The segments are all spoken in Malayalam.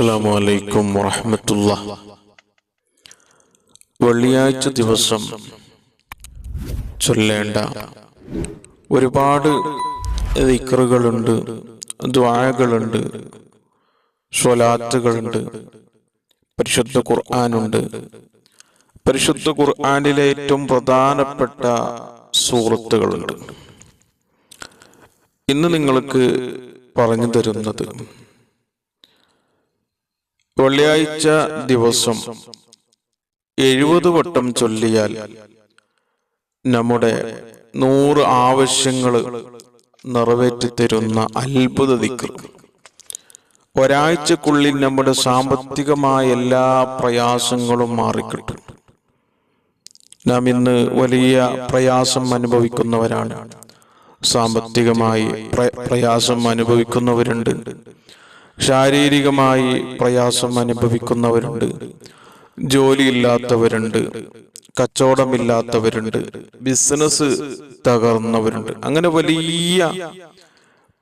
അസ്സാം വലൈക്കും വറഹമത്തുള്ള. വെള്ളിയാഴ്ച ദിവസം ചൊല്ലേണ്ട ഒരുപാട് ദിക്റുകളുണ്ട് ദ്വാരകളുണ്ട് സ്വലാത്തുകളുണ്ട് പരിശുദ്ധ ഖുർആാനുണ്ട്. പരിശുദ്ധ ഖുർആാനിലെ ഏറ്റവും പ്രധാനപ്പെട്ട സൂറത്തുകളുണ്ട് ഇന്ന് നിങ്ങൾക്ക് പറഞ്ഞു തരുന്നത് വെള്ളിയാഴ്ച ദിവസം എഴുപത് വട്ടം ചൊല്ലിയാൽ നമ്മുടെ നൂറ് ആവശ്യങ്ങൾ നിറവേറ്റിത്തരുന്ന അത്ഭുത ദിക്ർ. ഒരാഴ്ചക്കുള്ളിൽ നമ്മുടെ സാമ്പത്തികമായ എല്ലാ പ്രയാസങ്ങളും മാറിക്കിട്ടും. നാം ഇന്ന് വലിയ പ്രയാസം അനുഭവിക്കുന്നവരാണ്. സാമ്പത്തികമായി പ്രയാസം അനുഭവിക്കുന്നവരുണ്ട്. ശാരീരികമായി പ്രയാസം അനുഭവിക്കുന്നവരുണ്ട്. ജോലിയില്ലാത്തവരുണ്ട്. കച്ചവടമില്ലാത്തവരുണ്ട്. ബിസിനസ് തകർന്നവരുണ്ട്. അങ്ങനെ വലിയ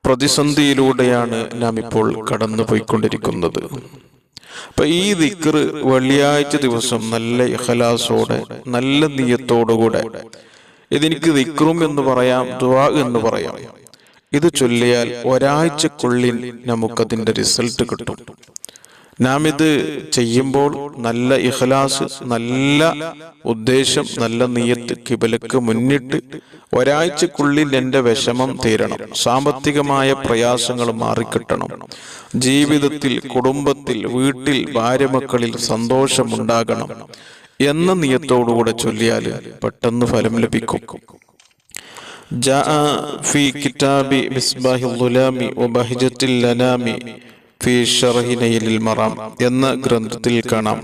പ്രതിസന്ധിയിലൂടെയാണ് നാം ഇപ്പോൾ കടന്നുപോയിക്കൊണ്ടിരിക്കുന്നത്. അപ്പൊ ഈ ദിക്ർ വെള്ളിയാഴ്ച ദിവസം നല്ല ഇഹലാസോടെ നല്ല നീയത്തോടുകൂടെ ഇതെനിക്ക് ദിക്റും എന്ന് പറയാം ദുവാ എന്ന് പറയാം. ഇത് ചൊല്ലിയാൽ ഒരാഴ്ചക്കുള്ളിൽ നമുക്കതിന്റെ റിസൾട്ട് കിട്ടും. നാം ഇത് ചെയ്യുമ്പോൾ നല്ല ഇഖ്ലാസ് നല്ല ഉദ്ദേശം നല്ല നീയത്ത് കിബലക്ക് മുന്നിട്ട് ഒരാഴ്ചക്കുള്ളിൽ എന്റെ വിഷമം തീരണം. സാമ്പത്തികമായ പ്രയാസങ്ങൾ മാറിക്കിട്ടണം. ജീവിതത്തിൽ കുടുംബത്തിൽ വീട്ടിൽ ഭാര്യ ഭാര്യമക്കളിൽ സന്തോഷമുണ്ടാകണം എന്ന നിയത്തോടുകൂടെ ചൊല്ലിയാൽ പെട്ടെന്ന് ഫലം ലഭിക്കും. جاء في كتاب مصباح الظلام وبهجة الأنام في شرح نيل المرام എന്ന ഗ്രന്ഥത്തിൽ കാണാം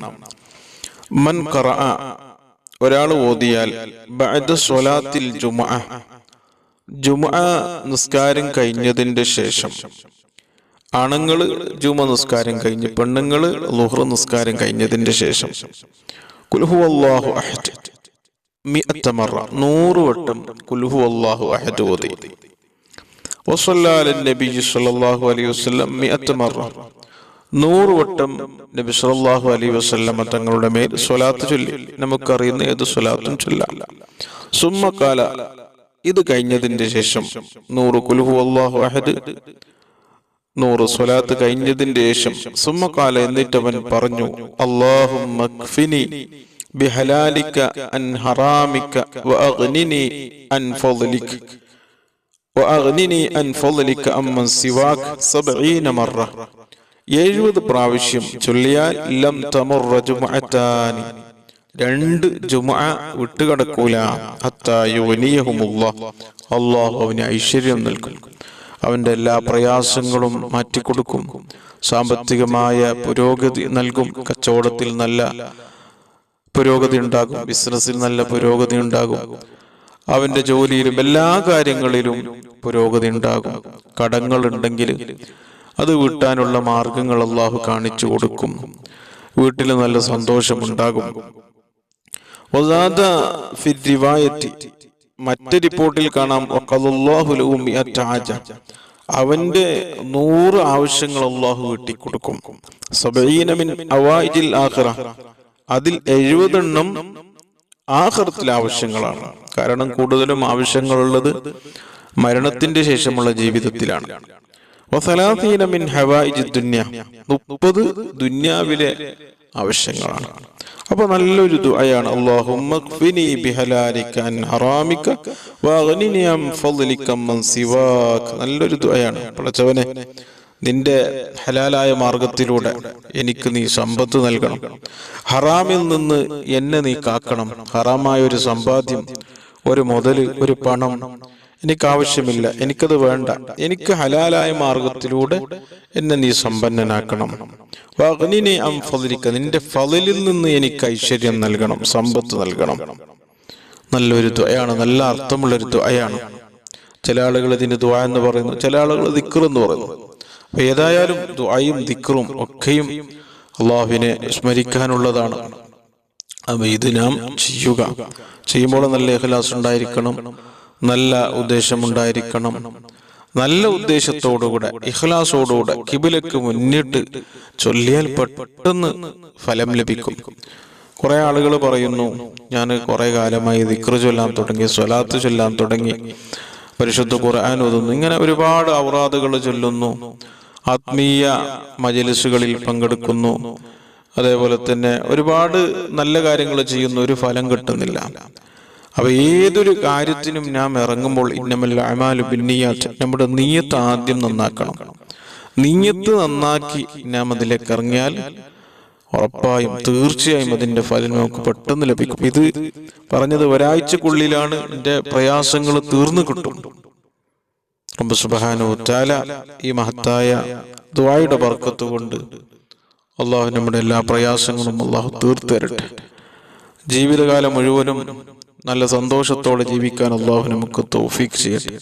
മൻ ഖറഅ ഒരാൾ ഓതിയാൽ ബഅദ സ്വലാത്തിൽ ജുമുഅ ജുമുഅ നിസ്കാരം കഴിഞ്ഞതിന്റെ ശേഷം ആണുങ്ങള് ജുമ നിസ്കാരം കഴിഞ്ഞ് പെണ്ണുങ്ങള് ലുഹ്ർ നിസ്കാരം കഴിഞ്ഞതിന്റെ ശേഷം കുൽഹു അല്ലാഹു അഹദ് മിഅത്ത മറ നൂറ് വട്ടം കുൽഹു അല്ലാഹു അഹദ് ഓതി. നബി സല്ലല്ലാഹു അലൈഹി വസല്ലം മിഅത്തമറ. നൂറ് വട്ടം നബി സല്ലല്ലാഹു അലൈഹി വസല്ലം തങ്ങളുടെ മേൽ സ്വലാത്ത് ചൊല്ലി. നമുക്കറിയുന്ന ഏത് സ്വലാത്തും ചൊല്ലാം. സുമ്മക്കാല കാല ഇത് കഴിഞ്ഞതിന്റെ ശേഷം നൂറ് കുൽഹു അല്ലാഹു അഹദ് നൂറ് സ്വലാത്ത് കഴിഞ്ഞതിന്റെ ശേഷം സുമ്മക്കാല എന്നിട്ടവൻ പറഞ്ഞു അള്ളാഹുമ്മക്ഫിനി ബിഹലാലിക അൻ ഹറാമിക വഅഗ്നിനി അൻ فضلك വഅഗ്നിനി അൻ فضلك അമ്മൻ സിവാക് സബ്ഈന മറ. എഴുപത് പ്രാവശ്യം ചൊല്ലിയാൽ ലം തമുറ ജുമുഅത്താനി. രണ്ട് ജുമുഅ ഹത്താ യുഗ്നിയഹുമുല്ലാഹ് അല്ലാഹു അവന് ഐശ്വര്യം നൽകും. അവന്റെ എല്ലാ പ്രയാസങ്ങളും മാറ്റിക്കൊടുക്കും. സാമ്പത്തികമായ പുരോഗതി നൽകും. കച്ചവടത്തിൽ നല്ല പുരോഗതി ഉണ്ടാകും ബിസിനസ്സിൽ നല്ല പുരോഗതി ഉണ്ടാകും അവന്റെ ജോലിയിലും എല്ലാ കാര്യങ്ങളിലും പുരോഗതി ഉണ്ടാകും കടങ്ങൾ ഉണ്ടെങ്കിൽ അത് വീട്ടാനുള്ള മാർഗങ്ങൾ അള്ളാഹു കാണിച്ചു കൊടുക്കും. വീട്ടിൽ നല്ല സന്തോഷമുണ്ടാകും. മറ്റ് റിപ്പോർട്ടിൽ കാണാം. അവന്റെ നൂറ് ആവശ്യങ്ങൾ അള്ളാഹു വീട്ടിക്കൊടുക്കും അതിൽ എഴുപതെണ്ണം ആഹൃത്തിലെ ആവശ്യങ്ങളാണ്. കാരണം കൂടുതലും ആവശ്യങ്ങളുള്ളത് മരണത്തിന്റെ ശേഷമുള്ള ജീവിതത്തിലാണ്. മിൻ ദുന്യ. മുപ്പത് ദുന്യാവിലെ ആവശ്യങ്ങളാണ്. അപ്പൊ നല്ലൊരു ദുആയാണ്. അള്ളാഹു ഖ്ഫിനി ബിഹലാലിക അൻ ഹറാമിക വഅഗ്നിനി അൻ ഫളിക മൻ സിവാക. നല്ലൊരു ദുആയാണ്. പടച്ചവനെ നിന്റെ ഹലാലായ മാർഗത്തിലൂടെ എനിക്ക് നീ സമ്പത്ത് നൽകണം. ഹറാമിൽ നിന്ന് എന്നെ നീ കാക്കണം. ഹറാമായ ഒരു സമ്പാദ്യം ഒരു മുതൽ ഒരു പണം എനിക്ക് ആവശ്യമില്ല എനിക്കത് വേണ്ട. എനിക്ക് ഹലാലായ മാർഗത്തിലൂടെ എന്നെ നീ സമ്പന്നനാക്കണം. വഗ്നിനി അം ഫളിക നിന്റെ ഫലിൽ നിന്ന് എനിക്ക് ഐശ്വര്യം നൽകണം സമ്പത്ത് നൽകണം. നല്ലൊരു ദ്വയാണ് നല്ല അർത്ഥമുള്ളൊരു ദ്വയാണ്. ചില ആളുകൾ ഇതിന് ദ്വ എന്ന് പറയുന്നു ചില ആളുകൾ ദിക്കർ എന്ന് പറയുന്നു. ഏതായാലും ദുആയും ദിക്റും ഒക്കെയും അള്ളാഹുവിനെ സ്മരിക്കാനുള്ളതാണ്. അപ്പൊ ഇത് നാം ചെയ്യുക. ചെയ്യുമ്പോൾ നല്ല ഇഖ്ലാസ് ഉണ്ടായിരിക്കണം. നല്ല ഉദ്ദേശമുണ്ടായിരിക്കണം നല്ല ഉദ്ദേശത്തോടുകൂടെ ഇഖ്ലാസോടുകൂടെ കിബിലക്ക് മുന്നിട്ട് ചൊല്ലിയാൽ പെട്ടെന്ന് ഫലം ലഭിക്കും. കുറെ ആളുകൾ പറയുന്നു ഞാൻ കുറെ കാലമായി ദിക്റ് ചൊല്ലാൻ തുടങ്ങി സ്വലാത്ത് ചൊല്ലാൻ തുടങ്ങി പരിശുദ്ധ ഖുർആൻ ഓതുന്നു ഇങ്ങനെ ഒരുപാട് ഔറാദുകൾ ചൊല്ലുന്നു. ആത്മീയ മജലിസുകളിൽ പങ്കെടുക്കുന്നു. അതേപോലെ തന്നെ ഒരുപാട് നല്ല കാര്യങ്ങൾ ചെയ്യുന്ന ഒരു ഫലം കിട്ടുന്നില്ല. അപ്പൊ ഏതൊരു കാര്യത്തിനും നാം ഇറങ്ങുമ്പോൾ അമാലു നമ്മുടെ നീയത്ത് ആദ്യം നന്നാക്കണം. നീയത്ത് നന്നാക്കി നാം അതിലേക്ക് ഇറങ്ങിയാൽ ഉറപ്പായും തീർച്ചയായും അതിന്റെ ഫലം നമുക്ക് പെട്ടെന്ന് ലഭിക്കും. ഇത് പറഞ്ഞത് ഒരാഴ്ചക്കുള്ളിലാണ് എന്റെ പ്രയാസങ്ങൾ തീർന്നു കിട്ടും. റബ്ബ് സുബ്ഹാനഹു വതആല ഈ മഹത്തായ ദുആയുടെ ബർക്കത്ത് കൊണ്ട് അള്ളാഹു നമ്മുടെ എല്ലാ പ്രയാസങ്ങളും അള്ളാഹു തീർത്തു തരട്ടെ ജീവിതകാലം മുഴുവനും നല്ല സന്തോഷത്തോടെ ജീവിക്കാൻ അള്ളാഹു നമുക്ക് തോഫീക്ക് ചെയ്യട്ടെ.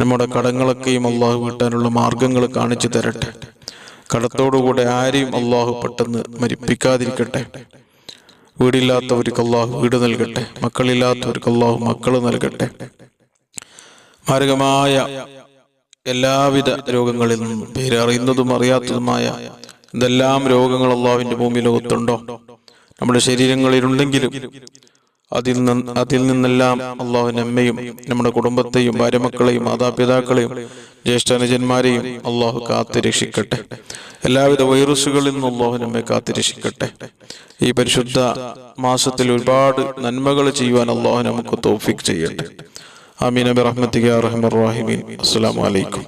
നമ്മുടെ കടങ്ങളൊക്കെയും അള്ളാഹു വീട്ടാനുള്ള മാർഗങ്ങൾ കാണിച്ചു തരട്ടെ. കടത്തോടുകൂടെ ആരെയും അള്ളാഹു പെട്ടെന്ന് മരിപ്പിക്കാതിരിക്കട്ടെ. വീടില്ലാത്തവർക്ക് അള്ളാഹു വീട് നൽകട്ടെ. മക്കളില്ലാത്തവർക്ക് അള്ളാഹു മക്കൾ നൽകട്ടെ. മാരകമായ എല്ലാവിധ രോഗങ്ങളിൽ നിന്നും പേരറിയുന്നതും അറിയാത്തതുമായ എന്തെല്ലാം രോഗങ്ങൾ അള്ളാഹുവിന്റെ ഭൂമി ലോകത്തുണ്ടോ? നമ്മുടെ ശരീരങ്ങളിലുണ്ടെങ്കിലും അതിൽ നിന്ന് അതിൽ നിന്നെല്ലാം അള്ളാഹു നമ്മയും നമ്മുടെ കുടുംബത്തെയും ഭാര്യമക്കളെയും മാതാപിതാക്കളെയും ജ്യേഷ്ഠാനുജന്മാരെയും അള്ളാഹു കാത്തു രക്ഷിക്കട്ടെ എല്ലാവിധ വൈറസുകളിൽ നിന്നും അള്ളാഹു നമ്മെ കാത്തു രക്ഷിക്കട്ടെ ഈ പരിശുദ്ധ മാസത്തിൽ ഒരുപാട് നന്മകൾ ചെയ്യുവാൻ അള്ളാഹു നമുക്ക് തോഫിക് ചെയ്യട്ടെ. ആമീൻ അബി റഹ്മത്തിക റഹ്മർ റഹീമീൻ അസ്സലാമു അലൈക്കും